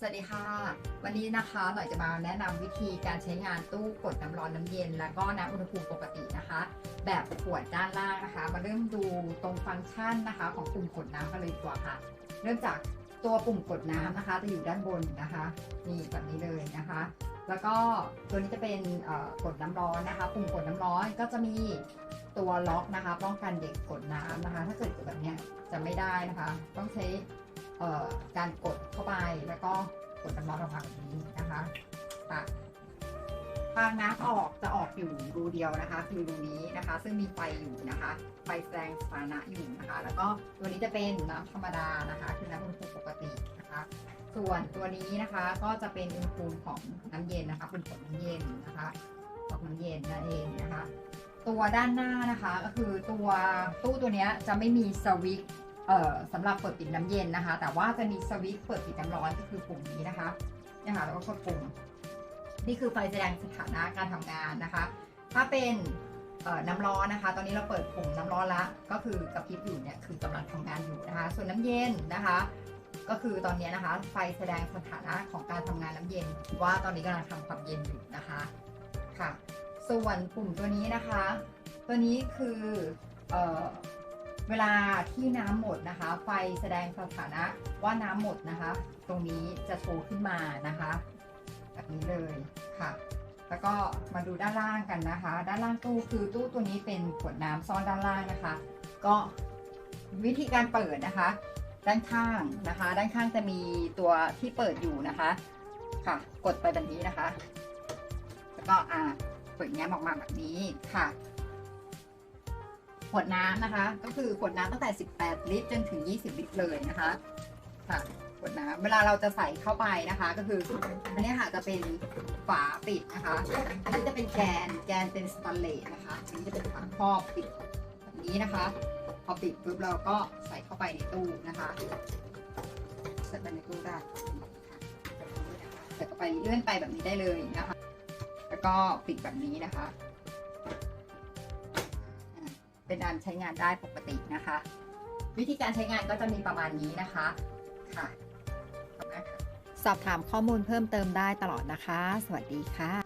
สวัสดีค่ะ วันนี้นะคะหน่อยจะมาแนะนำวิธีการใช้งานตู้กดน้ำร้อนน้ำเย็น แล้วก็น้ำอุณหภูมิปกตินะคะ แบบขวดด้านล่างนะคะ มาเริ่มดูตรงฟังก์ชันนะคะ ของปุ่มกดน้ำกันเลยดีกว่าค่ะ เริ่มจากตัวปุ่มกดน้ำนะคะ จะอยู่ด้านบนนะคะนี่แบบนี้เลยนะคะ แล้วก็ตัวนี้จะเป็นกดน้ำร้อนนะคะ ปุ่มกดน้ำร้อนก็จะมีตัวล็อกนะคะ ป้องกันเด็กกดน้ำนะคะ ถ้าเกิดกดแบบเนี้ยจะไม่ได้นะคะ ต้องใช้ การกดเข้าไปแล้วก็กดน้ำร้อนออกมาแบบนี้นะคะค่ะทางน้ำออกจะออกอยู่รูเดียวนะคะ คือรูนี้นะคะ ซึ่งมีไฟอยู่นะคะไฟแสดงสถานะอยู่นะคะ แล้วก็ตัวนี้จะเป็นน้ำธรรมดานะคะ คือน้ำอุณหภูมิปกตินะคะ ส่วนตัวนี้นะคะก็จะเป็นอุณหภูมิของน้ำเย็นนะคะเป็นผลน้ำเย็นนะคะของน้ำเย็นนั่นเองนะคะ ตัวด้านหน้านะคะก็คือตัวตู้ตัวนี้จะไม่มีสวิตช์ สำหรับเปิดปิดน้ำเย็นนะคะ แต่ว่าจะมีสวิตช์เปิดปิดน้ำร้อนก็คือปุ่มนี้นะคะเนี่ยค่ะแล้วก็กดปุ่ม นี่คือไฟแสดงสถานะการทำงานนะคะ ถ้าเป็นน้ำร้อนนะคะ ตอนนี้เราเปิดปุ่มน้ำร้อนละ ก็คือกระพริบอยู่เนี่ยคือกำลังทำงานอยู่นะคะ ส่วนน้ำเย็นนะคะ ก็คือตอนนี้นะคะ ไฟแสดงสถานะของการทำงานน้ำเย็น ว่าตอนนี้กำลังทำความเย็นอยู่นะคะค่ะ ส่วนปุ่มตัวนี้นะคะ ตัวนี้คืออ เวลาที่น้ำหมดนะคะ ไฟแสดงสถานะว่าน้ำหมดนะคะ ตรงนี้จะโชว์ขึ้นมานะคะแบบนี้เลยค่ะ แล้วก็มาดูด้านล่างกันนะคะ ด้านล่างตู้คือตู้ตัวนี้เป็นขวดน้ำซ่อนด้านล่างนะคะ ก็วิธีการเปิดนะคะ ด้านข้างนะคะ ด้านข้างจะมีตัวที่เปิดอยู่นะคะค่ะ กดไปแบบนี้นะคะ แล้วก็อ่าเปิดแง้มออกมาแบบนี้ค่ะ วดน้ำนะคะ ก็คือขวดน้ำตั้งแต่ 18 ลิตรจนถึง 20 ลิตรเลยนะคะค่ะขวดน้ำเวลาเราจะใส่เข้าไปนะคะ ก็คืออันนี้ค่ะจะเป็นฝาปิดนะคะอันนี้จะเป็นแกนแกนเป็นสแตนเลสนะคะอันนี้จะเป็นฝาครอบปิดแบบนี้นะคะ พอปิดปุ๊บเราก็ใส่เข้าไปในตู้นะคะใส่ไปในตู้ได้ใส่เข้าไปเลื่อนไปแบบนี้ได้เลยนะคะ แล้วก็ปิดแบบนี้นะคะ เป็นการใช้งานได้ปกตินะคะ วิธีการใช้งานก็จะมีประมาณนี้นะคะค่ะขอบคุณค่ะสอบถามข้อมูลเพิ่มเติมได้ตลอดนะคะ สวัสดีค่ะ